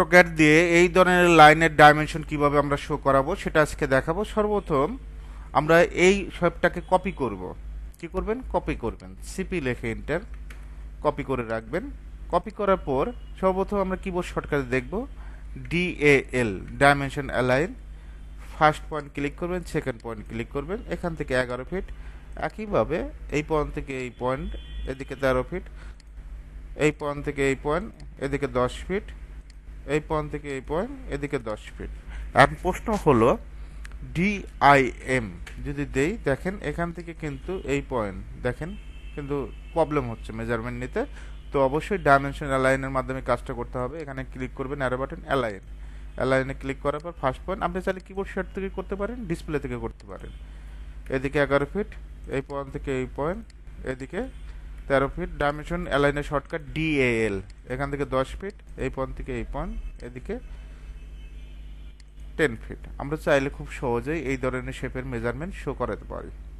AutoCAD দিয়ে এই ধরনের লাইনের ডাইমেনশন কীভাবে আমরা শো করাবো, সেটা আজকে দেখাবো। সর্বপ্রথম আমরা এই শেপটাকে কপি করব। কি করবেন? কপি করবেন। সিপি লেখে ইন্টার কপি করে রাখবেন। কপি করার পর সর্বপ্রথম আমরা কিবোর্ড শর্টকাটে দেখব। DAL dimension align first point click করবেন সেকেন্ড পয়েন্ট ক্লিক করবেন, এখান থেকে এগারো ফিট একইভাবে এই পয়েন্ট থেকে এই পয়েন্ট এদিকে তেরো ফিট এই পয়েন্ট থেকে এই পয়েন্ট এদিকে দশ ফিট এই পয়েন্ট থেকে এই পয়েন্ট, এদিকে দশ ফিট এখন প্রশ্ন হলো ডিআইএম যদি দেই, দেখেন এখান থেকে কিন্তু এই পয়েন্ট, দেখেন কিন্তু প্রবলেম হচ্ছে মেজারমেন্ট নিতে। তো অবশ্যই ডাইমেনশন অ্যালাইনের মাধ্যমে কাজটা করতে হবে। এখানে ক্লিক করবেন অ্যারো বাটন অ্যালাইন অ্যালাইনে ক্লিক করার পর ফার্স্ট পয়েন্ট আপনি চাইলে কিবোর্ড শেয়ার থেকে করতে পারেন ডিসপ্লে থেকে করতে পারেন। এদিকে এগারো ফিট এই পয়েন্ট থেকে এই পয়েন্ট, এদিকে তেরো ফিট ডাইমেনশন অ্যালাইনের শর্টকাট ডিএএল এখান থেকে দশ ফিট এই পন থেকে এই পন, এদিকে টেন ফিট আমরা চাইলে খুব সহজেই এই ধরনের শেপের মেজারমেন্ট শো করাতে পারি।